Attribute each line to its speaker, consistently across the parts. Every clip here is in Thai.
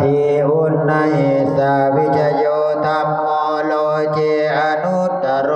Speaker 1: ทิอุณนสาวิจโยธรรมโมโลเจอนุตตโร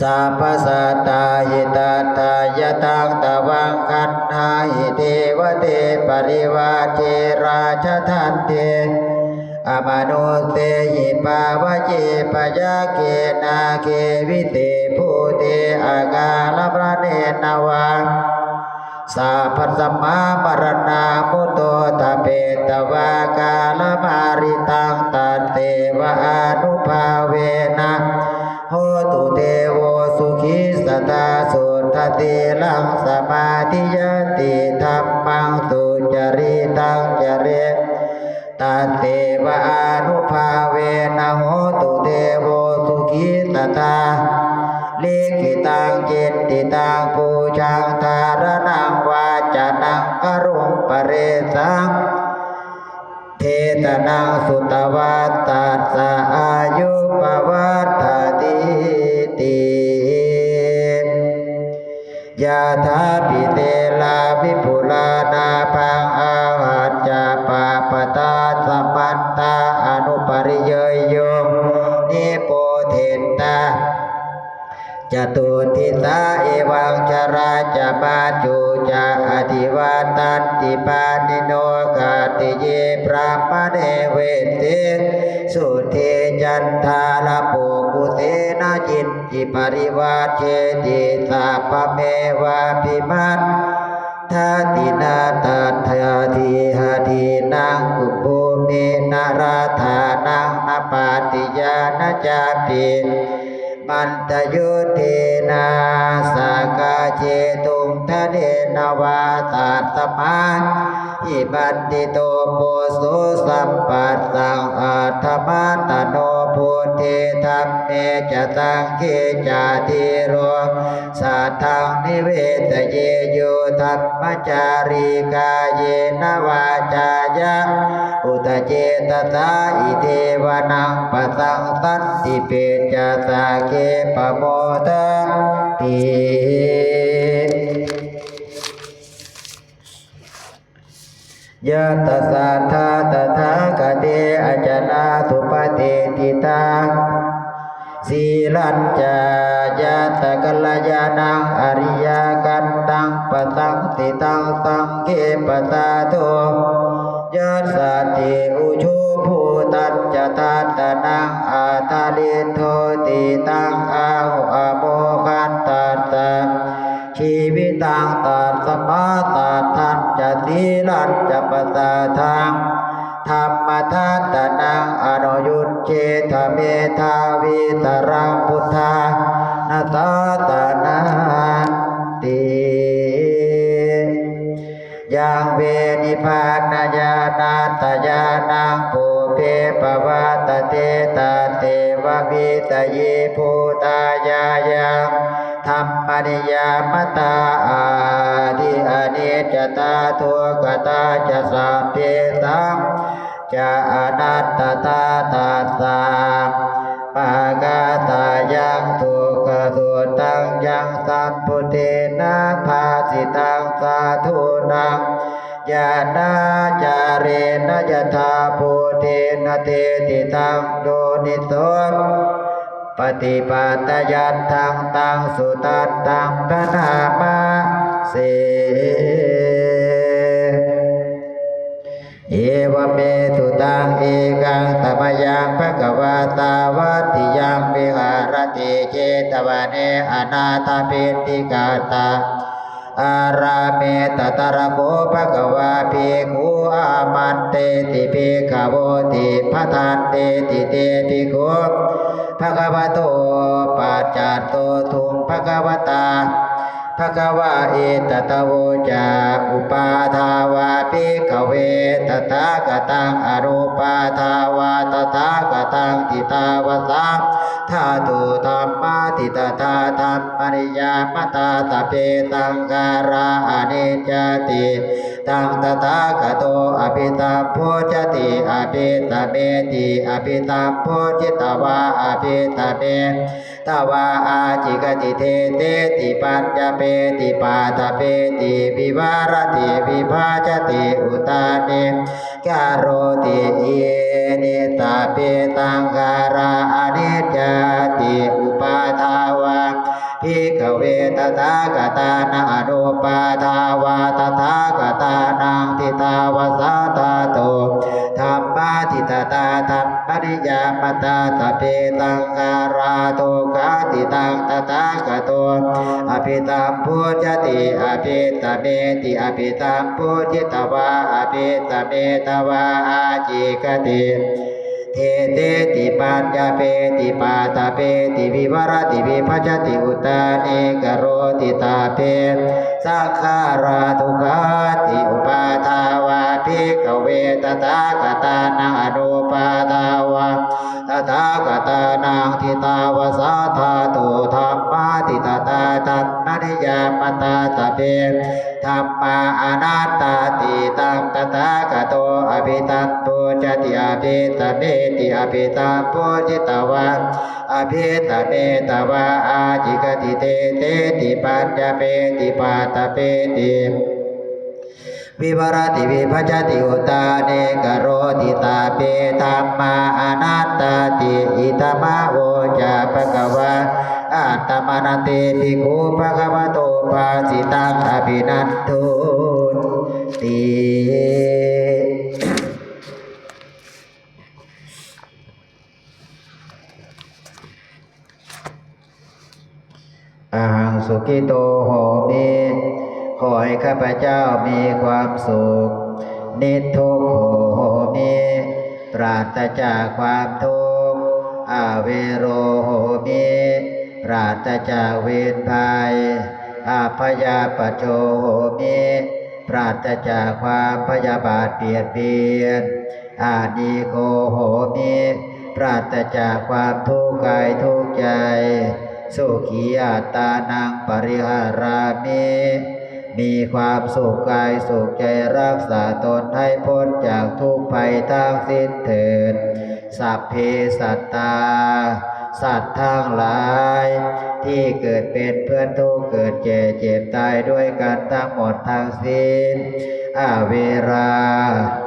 Speaker 1: สัพพสัตตาหิตาตายะตังตะวังคันธาหิเทวเตปริวาเจราชทันเตอมนุเตหิปาวเจปยาเกนาเกวิเตภูเตอากาลพระเนนวัง สัพพสัมมาปรณามุตโตตะเปตวากาลมาริตังตันเตวะอนุภาเวนะโหตุเทโวสุขิสตาสุทติลังสมาธิยติธรรมังสุจริตังจเรตันเตวะอนุภาเวนะโหตุเทโวสุขิสตาลิขิตังเจตติตังปูชังธารนังวาจารุปเรสังเทตนาสุตวัตตัสสะ ตุทิสาเอวังชราจปาจุจะอธิวาตันติปานิโนกาติเยพระมเนเวเตสุเทจันทาลปุกุเตนะจิตจิปริวาเชติสาปเมวาปิมันทาตินาตัทาทีหาทีนังกุภูเมนาราธานังนปาติยานาจาปิ มันตยุตินาสกาเจตุงทะเนนวาตัสมาอิบันติโตโปสุสัมปัสสังอัตถมาตโน พุทเทธรรมเมจตังเกจาติโรสัทธังนิเวศเยโยธรรมจาริกาเยนวาจายะอุตเจตตาอิเทวนังปะสังสันติเปจาสาเกปโมตติยะตสาธาตถาคเตอจนา ลัญจายาตะกัลยาณังอริยกันตังปะสังติตังสังเกปตาโตยัสติอุชุภูตัจจตัตนังอาทาลิโทติตังอาหุอโมคันตัสสะชีวิตังตัสมาตัทันจะสีลันจะปะสาทัง ธรรมทัตตนังอนุยุตเจธเมธาวิตรังพุทธานาตาตนาติยังเวนิพานายานาตยานังปุเพปวัตเตตาเตวะวิตเยภูตายายัง ธรรมนิยามตาอาทิอเนจจตาทุกตาจะสัพเพสัมจะอนัตตตาตาสาปากาตายังทุกสุตังยังสัมพุเทนะภาสิตังสาธุนังยานาจาเรนะยถาภูเทนะเตติตังโยนิโส ปฏิปัตยัตถังตังสุตัตตังพนามาเสเอวเมตุตังเอกังตมยังภะคะวาตาวัติยังวิหารติเจตวเนอนาถปิติกาตาอาราเมตตระโกภะคะวาภิกขุอามันเตติภิกขโวติพัทานเตติเตภิกขุ ภะคะวะโตปัจจโตทุงภะคะวะตาภะคะวะเอตตะโวจาอุปาทาวาปิกเวตถาคตังอรูปาทาวาตถาคตังติตาวสังธาตุธรรมาติตถาธรรมริยามตาตะเปตังการาอเนจติ ตังตถาคโตอภิตัมโพจติอภิตเมติอภิตัมโพจิตวาอภิตเมตวาอาจิกติเทเตติปัญญเปติปาตเปติวิวารติวิภาจติอุตาเนกโรติเยเนตาเปตังการาอเนจจติอุปาทา ภิกขเวตตากตานาอนุปาทาวาตถาคตานังทิตาวาสาตาโตธรรมาทิตตาธรรมริยามตาตเปตังการาโตกาติตังตถาคโตอภิตัมพุจติอภิตเมติอภิตัมพุจิตวาอภิตเมตวาอาจิกติ เอเตติปัญญาเปติปาตาเปติวิวรติวิภัจติอุตาเนกโรติตาเปสังขาราทุกขาติอุปาทาวาภิกขเวตตาคตานาอนุปาทาวาตถาคตานังทิตาวสาธาตุ นิยามตาตะเปธรรมาอนัตตาติตังตถาคโตอภิตัตโตจติอภิตเมติอภิตัมโพจิตวะอภิตเมตวะอาจิกติเตเตติปัญญาเปติปาตเปติวิวรติวิภัจติอุตาเนกโรติตาเปธรรมาอนัตตาติอิตมะโวจาภะคะวะ อัตตมนันติภิกขุภะคะวะโตภาสิตังอภินันทุติอาหังสุขิโตโหมิขอให้ข้าพเจ้ามีความสุข นิทุกโหมิปราศจากความทุกข์อาเวโรโหมิ ปราศจากเวรภัยอาพยาปโจโหมิปราศจากความพยาบาทเบียดเบียน อานิโกโหมิปราศจากความทุกข์กายทุกข์ใจ สุขีอัตตานังปริหารามิมีความสุขกายสุขใจรักษาตนให้พ้นจากทุกภัยทั้งสิ้นเถิด สัพเพสัตตา สัตว์ทั้งหลาย ที่เกิดเป็นเพื่อนทุกข์เกิดเจ็บเจ็บตายด้วยกันทั้งหมดทั้งสิ้นอาเวรา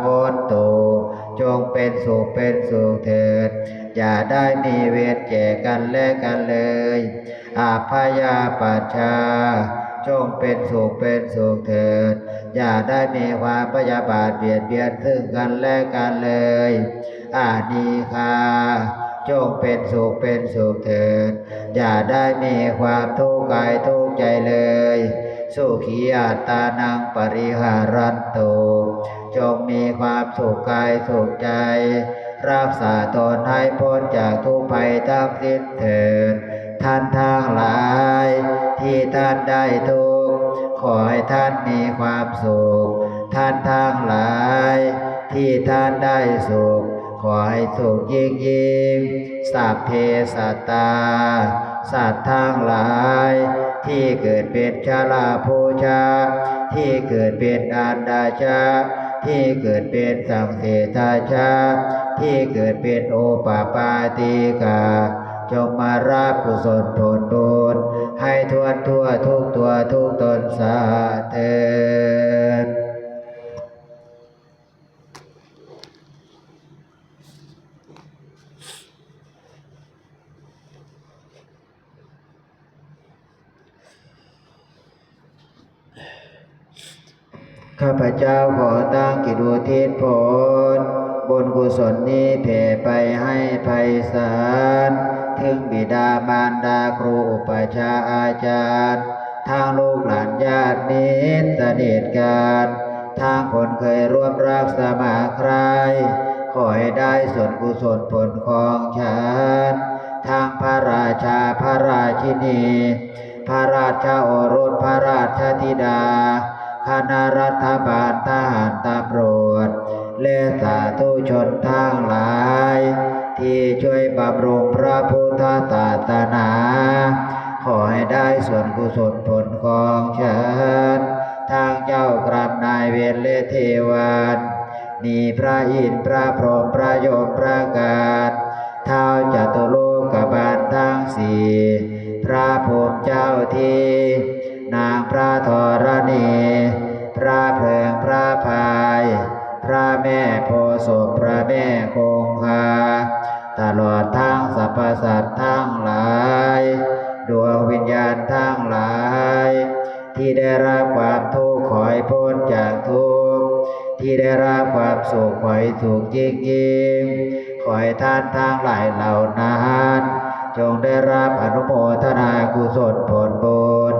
Speaker 1: โอนตุจงเป็นสุขเป็นสุขเถิด อย่าได้มีเวรแก่กันและกันเลยอาพยาปัชชาจงเป็นสุขเป็นสุขเถิด อย่าได้มีความพยาบาทเบียดเบียนซึ่งกันและกันเลยอานีคา จงเป็นสุขเป็นสุขเถิด อย่าได้มีความทุกข์กายทุกข์ใจเลย สุขีอัตานังปริหารันโต จงมีความสุขกายสุขใจ รักษาตนให้พ้นจากทุกภัยทั้งสิ้นเถิด ท่านทั้งหลาย ที่ท่านได้ทุกขอให้ท่านมีความสุข ท่านทั้งหลาย ที่ท่านได้สุข ขอให้สุขยิ่งยิ่งสัพเพสัตตา สัตว์ทั้งหลาย ที่เกิดเป็นชาลาภูชา ที่เกิดเป็นอันดาชา ที่เกิดเป็นสังเสทาชา ที่เกิดเป็นโอปาปาติกาจงมารับกุศลผลบุญให้ทวนทั่วทุกตัวทุกตนสาเถิด ข้าพเจ้าขอตั้งกิจอุทิศผลบุญกุศลนี้แผ่ไปให้ไพศาลถึงบิดามารดาครูอุปชาย์อาจารย์ ทางลูกหลานญาติมิตรสนิทกันทางคนเคยร่วมรักสมาใคร ขอให้ได้ส่วนกุศลผลของฉัน ทางพระราชาพระราชินี พระราชาโอรสพระราชธิดา คณะรัฐบาลทหารตำรวจและสาธุชนทั้งหลาย ที่ช่วยบำรุงพระพุทธศาสนา ขอให้ได้ส่วนกุศลผลของฉันทางเจ้ากรรมนายเวรแลเทวานมีพระอินทร์พระพรหมพระยมพระกาศท้าจตุโลกบาลทั้งสี่พระภูมิเจ้าที่ นางพระธรณี สุขขอให้สุขยิ่งยิ่งขอให้ท่านทั้งหลายเหล่านั้นจงได้รับอนุโมทนากุศลผลบุญ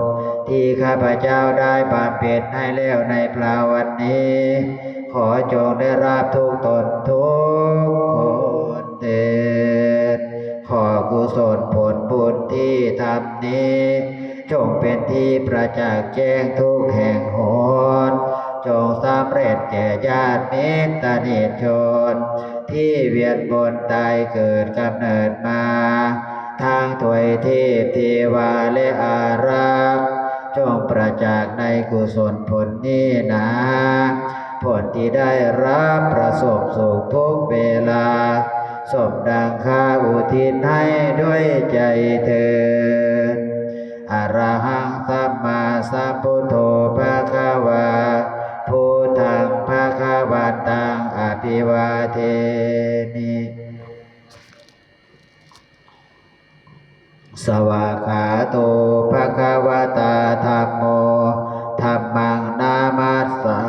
Speaker 1: ที่ข้าพเจ้าได้บำเพ็ญให้แล้วในพระวันนี้ ขอจงได้รับทุกตนทุกคนเถิดขอกุศลผลบุญที่ทำนี้ จงเป็นที่ประจักษ์แจ้งทุกแห่ง จงสำเร็จแก่ญาติมิตรนิชน ที่เวียนบนตายเกิดกำเนิดมา ทางถวยเทพเทวาและอารักษ์จงประจักษ์ในกุศลผลนี้นะผลที่ได้รับประสบสุขทุกเวลา สมดังข้าอุทิศให้ด้วยใจเถิดอรหังสัมมาสัมพุทโธภะคะวาพุทธังภะคะ วันตังอภิวาเทมิสวากขาโตภะคะวะตาธัมโมธัมมังนามัสสา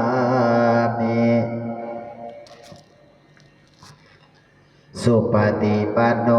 Speaker 1: มิสุปฏิปันโน